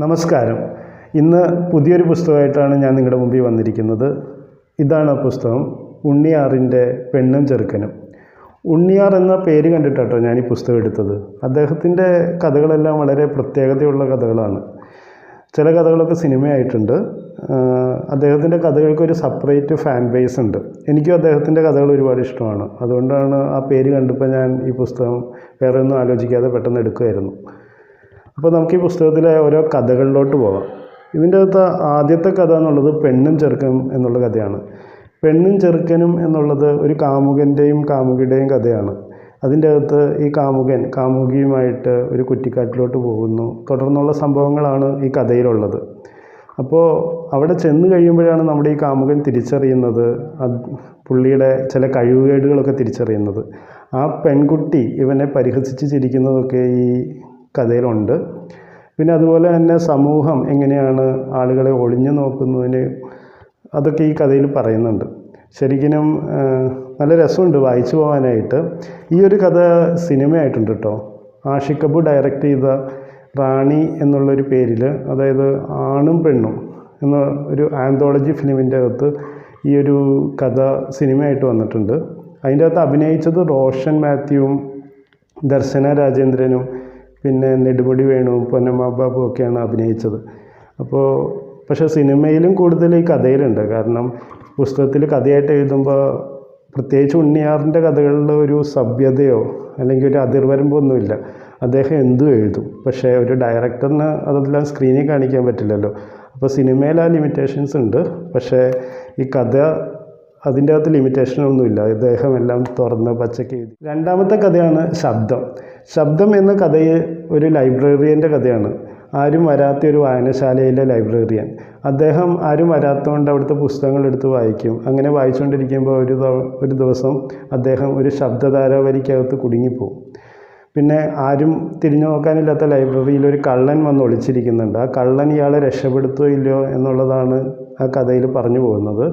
നമസ്കാരം. ഇന്ന് പുതിയൊരു പുസ്തകമായിട്ടാണ് ഞാൻ നിങ്ങളുടെ മുമ്പിൽ വന്നിരിക്കുന്നത്. ഇതാണ് ആ പുസ്തകം ഉണ്ണിയാറിന്റെ പെണ്ണും ചെറുക്കനും. ഉണ്ണിയാർ എന്ന പേര് കണ്ടിട്ടാട്ടോ ഞാൻ ഈ പുസ്തകം എടുത്തത്. അദ്ദേഹത്തിന്റെ കഥകളെല്ലാം വളരെ പ്രത്യേകതയുള്ള കഥകളാണ്. ചില കഥകളൊക്കെ സിനിമയായിട്ടുണ്ട്. അദ്ദേഹത്തിന്റെ കഥകൾക്ക് ഒരു സെപ്പറേറ്റ് ഫാൻ ബേസ് ഉണ്ട്. എനിക്കും അദ്ദേഹത്തിന്റെ കഥകൾ ഒരുപാട് ഇഷ്ടമാണ്. അതുകൊണ്ടാണ് ആ പേര് കണ്ടപ്പോൾ ഞാൻ ഈ പുസ്തകം വേറെ ഒന്നും ആലോചിക്കാതെ പെട്ടെന്ന് എടുക്കുമായിരുന്നു അപ്പോൾ നമുക്ക് ഈ പുസ്തകത്തിലെ ഓരോ കഥകളിലോട്ട് പോകാം. ഇതിന്റെ അകത്ത് ആദ്യത്തെ കഥ എന്നുള്ളത് പെണ്ണും ചെറുക്കനും എന്നുള്ള കഥയാണ്. പെണ്ണും ചെറുക്കനും എന്നുള്ളത് ഒരു കാമുകന്റെയും കാമുകിയുടെയും കഥയാണ്. അതിന്റെ അകത്ത് ഈ കാമുകൻ കാമുകിയുമായിട്ട് ഒരു കുറ്റിക്കാട്ടിലോട്ട് പോകുന്നു. തുടർന്നുള്ള സംഭവങ്ങളാണ് ഈ കഥയിലുള്ളത്. അപ്പോൾ അവിടെ ചെന്ന് കഴിയുമ്പോഴാണ് നമ്മുടെ ഈ കാമുകൻ തിരിച്ചറിയുന്നത്. പുള്ളിയുടെ ചില കഴിവുകേടുകളൊക്കെ തിരിച്ചറിയുന്നത്. ആ പെൺകുട്ടി ഇവനെ പരിഹസിച്ച് ചിരിക്കുന്നതൊക്കെ ഈ കഥയിലുണ്ട്. പിന്നെ അതുപോലെ തന്നെ സമൂഹം എങ്ങനെയാണ് ആളുകളെ ഒളിഞ്ഞു നോക്കുന്നതിന് അതൊക്കെ ഈ കഥയിൽ പറയുന്നുണ്ട്. ശരിക്കും നല്ല രസമുണ്ട് വായിച്ചു പോകാനായിട്ട്. ഈ ഒരു കഥ സിനിമയായിട്ടുണ്ട് കേട്ടോ. ആഷിഖ് കപൂർ ഡയറക്റ്റ് ചെയ്ത റാണി എന്നുള്ളൊരു പേരിൽ അതായത് ആണും പെണ്ണും എന്ന ഒരു ആന്തോളജി ഫിലിമിന്റെ അകത്ത് ഈ ഒരു കഥ സിനിമയായിട്ട് വന്നിട്ടുണ്ട്. അതിന്റെ അകത്ത് അഭിനയിച്ചത് റോഷൻ മാത്യുവും ദർശന രാജേന്ദ്രനും പിന്നെ നെടുമുടി വേണു പൊന്നമ്മ ബാബു ഒക്കെയാണ് അഭിനയിച്ചത്. അപ്പോൾ പക്ഷേ സിനിമയിലും കൂടുതൽ ഈ കഥയിലുണ്ട്. കാരണം പുസ്തകത്തിൽ കഥയായിട്ട് എഴുതുമ്പോൾ പ്രത്യേകിച്ച് ഉണ്ണിയാറിന്റെ കഥകളിൽ ഒരു സഭ്യതയോ അല്ലെങ്കിൽ ഒരു അതിർവരമ്പൊന്നുമില്ല അദ്ദേഹം എന്തും എഴുതും? പക്ഷേ ഒരു ഡയറക്ടറിന് അതെല്ലാം സ്ക്രീനിൽ കാണിക്കാൻ പറ്റില്ലല്ലോ. അപ്പോൾ സിനിമയിൽ ആ ലിമിറ്റേഷൻസ് ഉണ്ട്. പക്ഷേ ഈ കഥ അതിന്റെ അകത്ത് ലിമിറ്റേഷനൊന്നുമില്ല ഇദ്ദേഹം എല്ലാം തുറന്ന് പച്ചക്ക് എഴുതി. രണ്ടാമത്തെ കഥയാണ് ശബ്ദം. ശബ്ദം എന്ന കഥയെ ഒരു ലൈബ്രറിയന്റെ കഥയാണ്. ആരും വരാത്ത ഒരു വായനശാലയിലെ ലൈബ്രറിയൻ അദ്ദേഹം ആരും വരാത്തതുകൊണ്ട് അവിടുത്തെ പുസ്തകങ്ങൾ എടുത്ത് വായിക്കും. അങ്ങനെ വായിച്ചുകൊണ്ടിരിക്കുമ്പോൾ ഒരു ഒരു ദിവസം അദ്ദേഹം ഒരു ശബ്ദധാരാവലിക്കകത്ത് കുടുങ്ങിപ്പോവും. പിന്നെ ആരും തിരിഞ്ഞു നോക്കാനില്ലാത്ത ലൈബ്രറിയിൽ ഒരു കള്ളൻ വന്ന് ഒളിച്ചിരിക്കുന്നുണ്ട്. ആ കള്ളൻ ഇയാളെ രക്ഷപ്പെടുത്തുകയില്ലയോ എന്നുള്ളതാണ് ആ കഥയിൽ പറഞ്ഞു പോകുന്നത്.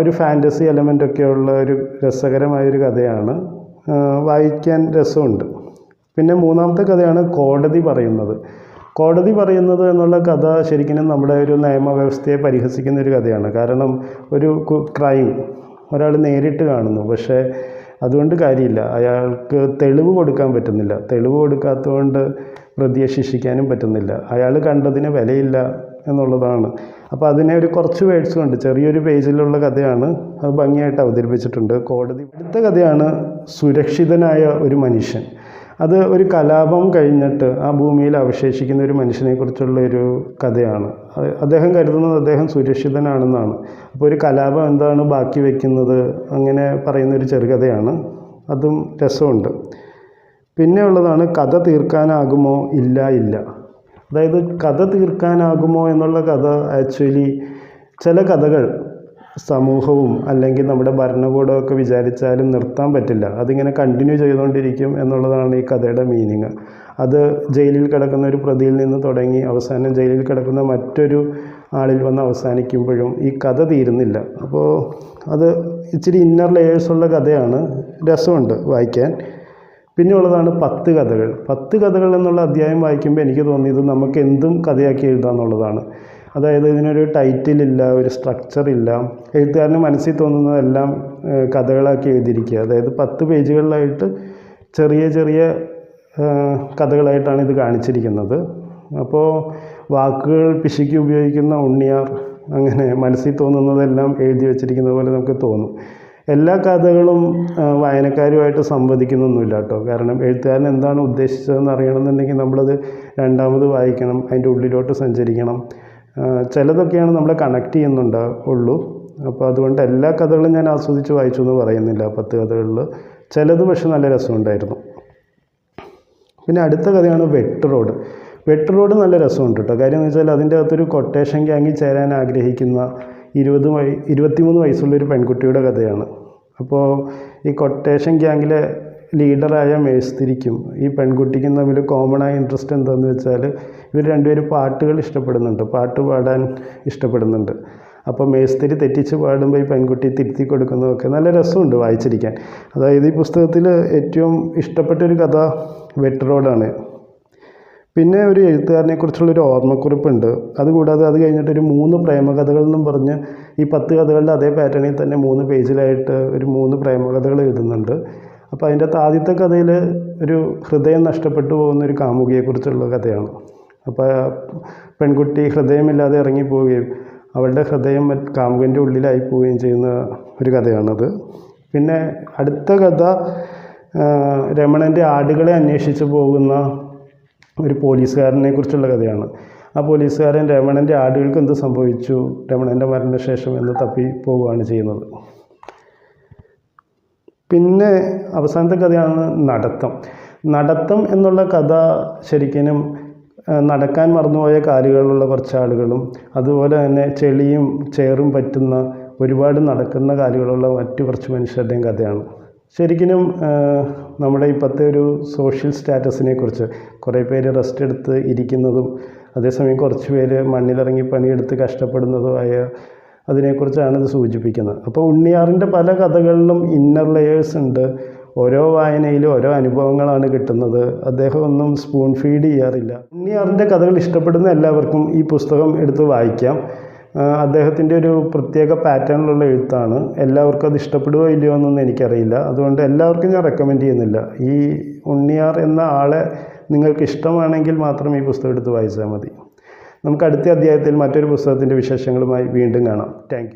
ഒരു ഫാന്റസി എലമെന്റ് ഒക്കെ ഉള്ള ഒരു രസകരമായൊരു കഥയാണ്. വായിക്കാൻ രസമുണ്ട്. പിന്നെ മൂന്നാമത്തെ കഥയാണ് കോടതി പറയുന്നത്. കോടതി പറയുന്നത് എന്നുള്ള കഥ ശരിക്കും നമ്മുടെ ഒരു നിയമവ്യവസ്ഥയെ പരിഹസിക്കുന്ന ഒരു കഥയാണ്. കാരണം ഒരു ക്രൈം ഒരാൾ നേരിട്ട് കാണുന്നു. പക്ഷേ അതുകൊണ്ട് കാര്യമില്ല. അയാൾക്ക് തെളിവ് കൊടുക്കാൻ പറ്റുന്നില്ല. തെളിവ് കൊടുക്കാത്തതുകൊണ്ട് പ്രതിയെ ശിക്ഷിക്കാനും പറ്റുന്നില്ല. അയാൾ കണ്ടതിന് വിലയില്ല എന്നുള്ളതാണ്. അപ്പോൾ അതിനെ ഒരു കുറച്ച് വേർഡ്സ് കൊണ്ട് ചെറിയൊരു പേജിലുള്ള കഥയാണ് അത് ഭംഗിയായിട്ട് അവതരിപ്പിച്ചിട്ടുണ്ട്. കോടതി അടുത്ത കഥയാണ് സുരക്ഷിതനായ ഒരു മനുഷ്യൻ. അത് ഒരു കലാപം കഴിഞ്ഞിട്ട് ആ ഭൂമിയിൽ അവശേഷിക്കുന്ന ഒരു മനുഷ്യനെക്കുറിച്ചുള്ള ഒരു കഥയാണ്. അദ്ദേഹം കരുതുന്നത് അദ്ദേഹം സുരക്ഷിതനാണെന്നാണ്. അപ്പോൾ ഒരു കലാപം എന്താണ് ബാക്കി വയ്ക്കുന്നത് അങ്ങനെ പറയുന്ന ഒരു ചെറുകഥയാണ്. അതും രസമുണ്ട്. പിന്നെ ഉള്ളതാണ് കഥ തീർക്കാനാകുമോ? ഇല്ല ഇല്ല. അതായത് കഥ തീർക്കാനാകുമോ എന്നുള്ള കഥ ആക്ച്വലി ചില കഥകൾ സമൂഹവും അല്ലെങ്കിൽ നമ്മുടെ ഭരണകൂടമൊക്കെ വിചാരിച്ചാലും നിർത്താൻ പറ്റില്ല. അതിങ്ങനെ കണ്ടിന്യൂ ചെയ്തുകൊണ്ടിരിക്കും എന്നുള്ളതാണ് ഈ കഥയുടെ മീനിങ് അത് ജയിലിൽ കിടക്കുന്ന ഒരു പ്രതിയിൽ നിന്ന് തുടങ്ങി അവസാനം ജയിലിൽ കിടക്കുന്ന മറ്റൊരു ആളിൽ വന്ന് അവസാനിക്കുമ്പോഴും ഈ കഥ തീരുന്നില്ല. അപ്പോൾ അത് ഇച്ചിരി ഇന്നർ ലെയേഴ്സുള്ള കഥയാണ്. രസമുണ്ട് വായിക്കാൻ. പിന്നെ ഉള്ളതാണ് പത്ത് കഥകൾ. പത്ത് കഥകൾ എന്നുള്ള അധ്യായം വായിക്കുമ്പോൾ എനിക്ക് തോന്നിയത് നമുക്ക് എന്തും കഥയാക്കി എഴുതാമെന്നുള്ളതാണ് അതായത് ഇതിനൊരു ടൈറ്റിലില്ല ഒരു സ്ട്രക്ചർ ഇല്ല. എഴുത്തുകാരന് മനസ്സിൽ തോന്നുന്നതെല്ലാം കഥകളാക്കി എഴുതിയിരിക്കുക. അതായത് പത്ത് പേജുകളിലായിട്ട് ചെറിയ ചെറിയ കഥകളായിട്ടാണ് ഇത് കാണിച്ചിരിക്കുന്നത്. അപ്പോൾ വാക്കുകൾ പിശുക്കി ഉപയോഗിക്കുന്ന ഉണ്ണിയാർ അങ്ങനെ മനസ്സിൽ തോന്നുന്നതെല്ലാം എഴുതി വച്ചിരിക്കുന്ന പോലെ നമുക്ക് തോന്നും. എല്ലാ കഥകളും വായനക്കാരുമായിട്ട് സംവദിക്കുന്നൊന്നുമില്ല കേട്ടോ. കാരണം എഴുത്തുകാരൻ എന്താണ് ഉദ്ദേശിച്ചതെന്ന് അറിയണമെന്നുണ്ടെങ്കിൽ നമ്മളത് രണ്ടാമത് വായിക്കണം അതിന്റെ ഉള്ളിലോട്ട് സഞ്ചരിക്കണം. ചിലതൊക്കെയാണ് നമ്മളെ കണക്ട് ചെയ്യുന്നുണ്ട് ഉള്ളൂ. അപ്പോൾ അതുകൊണ്ട് എല്ലാ കഥകളും ഞാൻ ആസ്വദിച്ച് വായിച്ചു എന്ന് പറയുന്നില്ല പത്ത് കഥകളിൽ ചിലത് പക്ഷെ നല്ല രസമുണ്ടായിരുന്നു. പിന്നെ അടുത്ത കഥയാണ് വെട്ട് റോഡ്. വെട്ട് റോഡ് നല്ല രസമുണ്ട് കേട്ടോ. കാര്യം എന്ന് വെച്ചാൽ അതിന്റെ അകത്തൊരു കൊട്ടേഷൻ ഗ്യാങ്ങിൽ ചേരാൻ ആഗ്രഹിക്കുന്ന ഇരുപത് വയ ഇരുപത്തിമൂന്ന് വയസ്സുള്ളൊരു പെൺകുട്ടിയുടെ കഥയാണ്. അപ്പോൾ ഈ കൊട്ടേഷൻ ഗ്യാങ്ങിലെ ലീഡറായ മേസ്തിരിക്കും ഈ പെൺകുട്ടിക്കും തമ്മിൽ കോമണായ ഇൻട്രസ്റ്റ് എന്താണെന്ന് വെച്ചാൽ ഇവർ രണ്ടുപേരും പാട്ടുകൾ ഇഷ്ടപ്പെടുന്നുണ്ട്. പാട്ട് പാടാൻ ഇഷ്ടപ്പെടുന്നുണ്ട്. അപ്പോൾ മേസ്തിരി തെറ്റിച്ച് പാടുമ്പോൾ ഈ പെൺകുട്ടി തിരുത്തി കൊടുക്കുന്നതൊക്കെ നല്ല രസമുണ്ട് വായിച്ചിരിക്കാൻ. അതായത് ഈ പുസ്തകത്തിൽ ഏറ്റവും ഇഷ്ടപ്പെട്ടൊരു കഥ വെട്ട് റോഡാണ്. പിന്നെ ഒരു എഴുത്തുകാരനെ കുറിച്ചുള്ളൊരു ഓർമ്മക്കുറിപ്പുണ്ട്. അതുകൂടാതെ അത് കഴിഞ്ഞിട്ട് ഒരു മൂന്ന് പ്രേമകഥകൾ എന്നും പറഞ്ഞ് ഈ പത്ത് കഥകളുടെ അതേ പാറ്റേണിൽ തന്നെ മൂന്ന് പേജിലായിട്ട് ഒരു മൂന്ന് പ്രേമകഥകൾ എഴുതുന്നുണ്ട്. അപ്പോൾ അതിന്റെ അകത്ത് ആദ്യത്തെ കഥയിൽ ഒരു ഹൃദയം നഷ്ടപ്പെട്ടു പോകുന്ന ഒരു കാമുകിയെക്കുറിച്ചുള്ള കഥയാണ്. അപ്പോൾ പെൺകുട്ടി ഹൃദയമില്ലാതെ ഇറങ്ങിപ്പോവുകയും അവളുടെ ഹൃദയം കാമുകന്റെ ഉള്ളിലായി പോവുകയും ചെയ്യുന്ന ഒരു കഥയാണത്. പിന്നെ അടുത്ത കഥ രമണന്റെ ആടുകളെ അന്വേഷിച്ച് പോകുന്ന ഒരു പോലീസുകാരനെ കുറിച്ചുള്ള കഥയാണ്. ആ പോലീസുകാരൻ രമണന്റെ ആടുകൾക്ക് എന്ത് സംഭവിച്ചു? രമണന്റെ മരണശേഷം എന്ന് തപ്പി പോവുകയാണ് ചെയ്യുന്നത്. പിന്നെ അവസാനത്തെ കഥയാണ് നടത്തം. നടത്തം എന്നുള്ള കഥ ശരിക്കും നടക്കാൻ മറന്നുപോയ കാലുകളുള്ള കുറച്ച് ആളുകളും അതുപോലെ തന്നെ ചെളിയും ചേറും പറ്റുന്ന ഒരുപാട് നടക്കുന്ന കാലുകളുള്ള മറ്റു കുറച്ച് മനുഷ്യരുടെയും കഥയാണ്. ശരിക്കും നമ്മുടെ ഇപ്പോഴത്തെ ഒരു സോഷ്യൽ സ്റ്റാറ്റസിനെ കുറിച്ച് കുറേ പേര് റെസ്റ്റ് എടുത്ത് ഇരിക്കുന്നതും അതേസമയം കുറച്ച് പേര് മണ്ണിലിറങ്ങി പണിയെടുത്ത് കഷ്ടപ്പെടുന്നതുമായ അതിനെക്കുറിച്ചാണ് ഇത് സൂചിപ്പിക്കുന്നത്. അപ്പോൾ ഉണ്ണിയാറിന്റെ പല കഥകളിലും ഇന്നർ ലെയേഴ്സ് ഉണ്ട്. ഓരോ വായനയിലും ഓരോ അനുഭവങ്ങളാണ് കിട്ടുന്നത്. അദ്ദേഹം ഒന്നും സ്പൂൺ ഫീഡ് ചെയ്യാറില്ല. ഉണ്ണിയാറിന്റെ കഥകൾ ഇഷ്ടപ്പെടുന്ന എല്ലാവർക്കും ഈ പുസ്തകം എടുത്ത് വായിക്കാം. അദ്ദേഹത്തിന്റെ ഒരു പ്രത്യേക പാറ്റേണിലുള്ള എഴുത്താണ്. എല്ലാവർക്കും അത് ഇഷ്ടപ്പെടുകയോ ഇല്ലയോ എന്നൊന്നും എനിക്കറിയില്ല. അതുകൊണ്ട് എല്ലാവർക്കും ഞാൻ റെക്കമെൻഡ് ചെയ്യുന്നില്ല. ഈ ഉണ്ണിയാർ എന്ന ആളെ നിങ്ങൾക്ക് ഇഷ്ടമാണെങ്കിൽ മാത്രം ഈ പുസ്തകം എടുത്ത് വായിച്ചാൽ മതി. നമുക്ക് അടുത്ത അധ്യായത്തിൽ മറ്റൊരു പുസ്തകത്തിന്റെ വിശേഷങ്ങളുമായി വീണ്ടും കാണാം. താങ്ക്